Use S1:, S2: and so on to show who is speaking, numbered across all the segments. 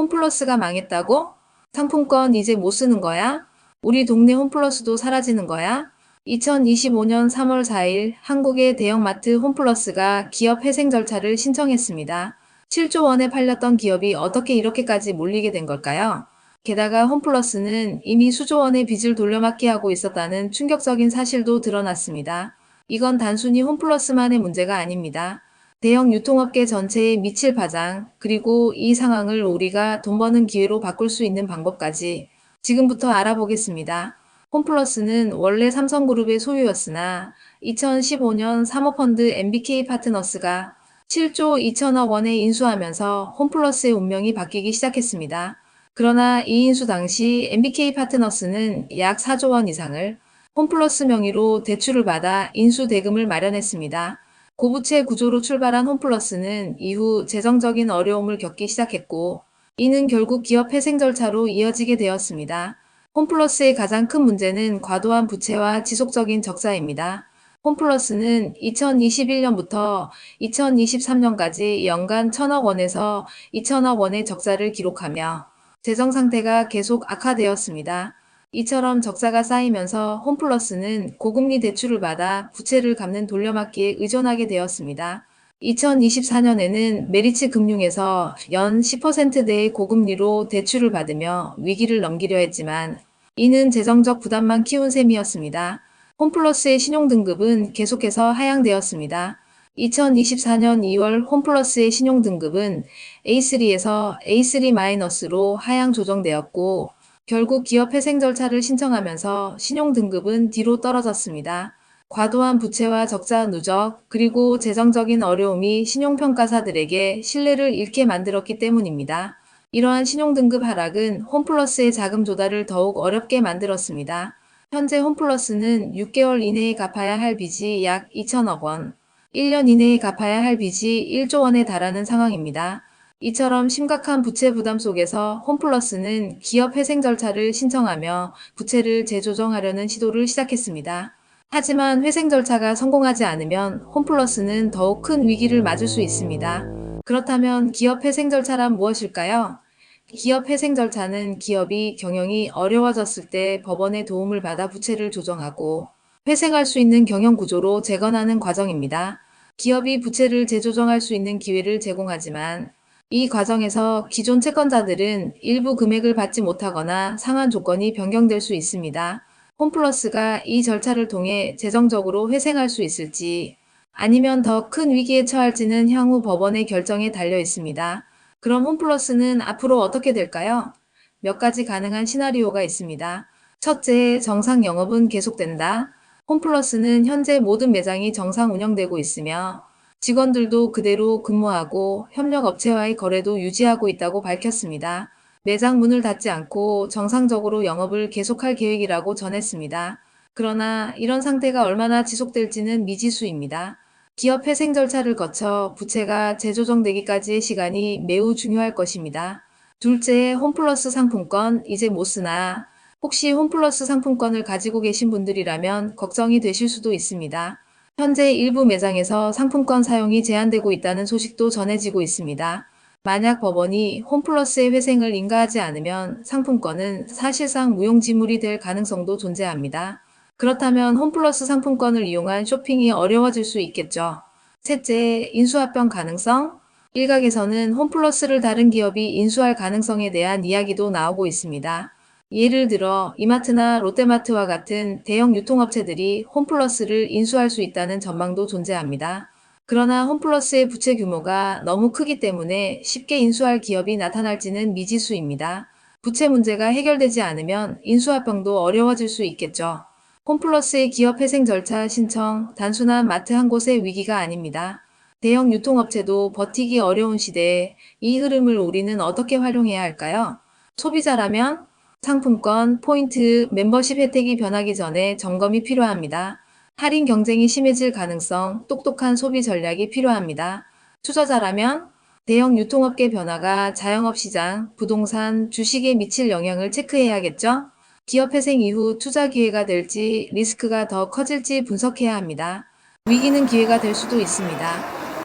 S1: 홈플러스가 망했다고? 상품권 이제 못 쓰는 거야? 우리 동네 홈플러스도 사라지는 거야? 2025년 3월 4일 한국의 대형마트 홈플러스가 기업 회생 절차를 신청했습니다. 7조 원에 팔렸던 기업이 어떻게 이렇게까지 몰리게 된 걸까요? 게다가 홈플러스는 이미 수조 원의 빚을 돌려막기 하고 있었다는 충격적인 사실도 드러났습니다. 이건 단순히 홈플러스만의 문제가 아닙니다. 대형 유통업계 전체에 미칠 바장, 그리고 이 상황을 우리가 돈 버는 기회로 바꿀 수 있는 방법까지 지금부터 알아보겠습니다. 홈플러스는 원래 삼성그룹의 소유였으나 2015년 사모펀드 MBK 파트너스가 7조 2천억 원에 인수하면서 홈플러스의 운명이 바뀌기 시작했습니다. 그러나 이 인수 당시 MBK 파트너스는 약 4조 원 이상을 홈플러스 명의로 대출을 받아 인수 대금을 마련했습니다. 고부채 구조로 출발한 홈플러스는 이후 재정적인 어려움을 겪기 시작했고 이는 결국 기업 회생 절차로 이어지게 되었습니다. 홈플러스의 가장 큰 문제는 과도한 부채와 지속적인 적자입니다. 홈플러스는 2021년부터 2023년까지 연간 1000억 원에서 2000억 원의 적자를 기록하며 재정 상태가 계속 악화되었습니다. 이처럼 적자가 쌓이면서 홈플러스는 고금리 대출을 받아 부채를 갚는 돌려막기에 의존하게 되었습니다. 2024년에는 메리츠 금융에서 연 10%대의 고금리로 대출을 받으며 위기를 넘기려 했지만 이는 재정적 부담만 키운 셈이었습니다. 홈플러스의 신용등급은 계속해서 하향되었습니다. 2024년 2월 홈플러스의 신용등급은 A3에서 A3-로 하향 조정되었고 결국 기업 회생 절차를 신청하면서 신용등급은 뒤로 떨어졌습니다. 과도한 부채와 적자 누적, 그리고 재정적인 어려움이 신용평가사들에게 신뢰를 잃게 만들었기 때문입니다. 이러한 신용등급 하락은 홈플러스의 자금 조달을 더욱 어렵게 만들었습니다. 현재 홈플러스는 6개월 이내에 갚아야 할 빚이 약 2천억 원, 1년 이내에 갚아야 할 빚이 1조 원에 달하는 상황입니다. 이처럼 심각한 부채 부담 속에서 홈플러스는 기업 회생 절차를 신청하며 부채를 재조정하려는 시도를 시작했습니다. 하지만 회생 절차가 성공하지 않으면 홈플러스는 더욱 큰 위기를 맞을 수 있습니다. 그렇다면 기업 회생 절차란 무엇일까요? 기업 회생 절차는 기업이 경영이 어려워졌을 때 법원의 도움을 받아 부채를 조정하고 회생할 수 있는 경영 구조로 재건하는 과정입니다. 기업이 부채를 재조정할 수 있는 기회를 제공하지만 이 과정에서 기존 채권자들은 일부 금액을 받지 못하거나 상환 조건이 변경될 수 있습니다. 홈플러스가 이 절차를 통해 재정적으로 회생할 수 있을지 아니면 더 큰 위기에 처할지는 향후 법원의 결정에 달려 있습니다. 그럼 홈플러스는 앞으로 어떻게 될까요? 몇 가지 가능한 시나리오가 있습니다. 첫째, 정상 영업은 계속된다. 홈플러스는 현재 모든 매장이 정상 운영되고 있으며 직원들도 그대로 근무하고 협력업체와의 거래도 유지하고 있다고 밝혔습니다. 매장 문을 닫지 않고 정상적으로 영업을 계속할 계획이라고 전했습니다. 그러나 이런 상태가 얼마나 지속될지는 미지수입니다. 기업 회생 절차를 거쳐 부채가 재조정되기까지의 시간이 매우 중요할 것입니다. 둘째, 홈플러스 상품권 이제 못 쓰나 혹시 홈플러스 상품권을 가지고 계신 분들이라면 걱정이 되실 수도 있습니다. 현재 일부 매장에서 상품권 사용이 제한되고 있다는 소식도 전해지고 있습니다. 만약 법원이 홈플러스의 회생을 인가하지 않으면 상품권은 사실상 무용지물이 될 가능성도 존재합니다. 그렇다면 홈플러스 상품권을 이용한 쇼핑이 어려워질 수 있겠죠. 셋째, 인수합병 가능성? 일각에서는 홈플러스를 다른 기업이 인수할 가능성에 대한 이야기도 나오고 있습니다. 예를 들어 이마트나 롯데마트와 같은 대형 유통업체들이 홈플러스를 인수할 수 있다는 전망도 존재합니다. 그러나 홈플러스의 부채 규모가 너무 크기 때문에 쉽게 인수할 기업이 나타날지는 미지수입니다. 부채 문제가 해결되지 않으면 인수합병도 어려워질 수 있겠죠. 홈플러스의 기업 회생 절차 신청 단순한 마트 한 곳의 위기가 아닙니다. 대형 유통업체도 버티기 어려운 시대에 이 흐름을 우리는 어떻게 활용해야 할까요? 소비자라면 상품권, 포인트, 멤버십 혜택이 변하기 전에 점검이 필요합니다. 할인 경쟁이 심해질 가능성, 똑똑한 소비 전략이 필요합니다. 투자자라면 대형 유통업계 변화가 자영업 시장, 부동산, 주식에 미칠 영향을 체크해야겠죠? 기업 회생 이후 투자 기회가 될지 리스크가 더 커질지 분석해야 합니다. 위기는 기회가 될 수도 있습니다.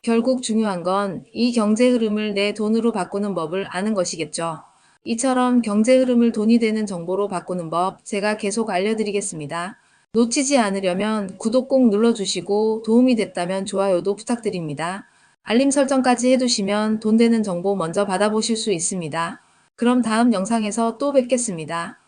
S1: 결국 중요한 건 이 경제 흐름을 내 돈으로 바꾸는 법을 아는 것이겠죠. 이처럼 경제 흐름을 돈이 되는 정보로 바꾸는 법 제가 계속 알려드리겠습니다. 놓치지 않으려면 구독 꼭 눌러주시고 도움이 됐다면 좋아요도 부탁드립니다. 알림 설정까지 해두시면 돈 되는 정보 먼저 받아보실 수 있습니다. 그럼 다음 영상에서 또 뵙겠습니다.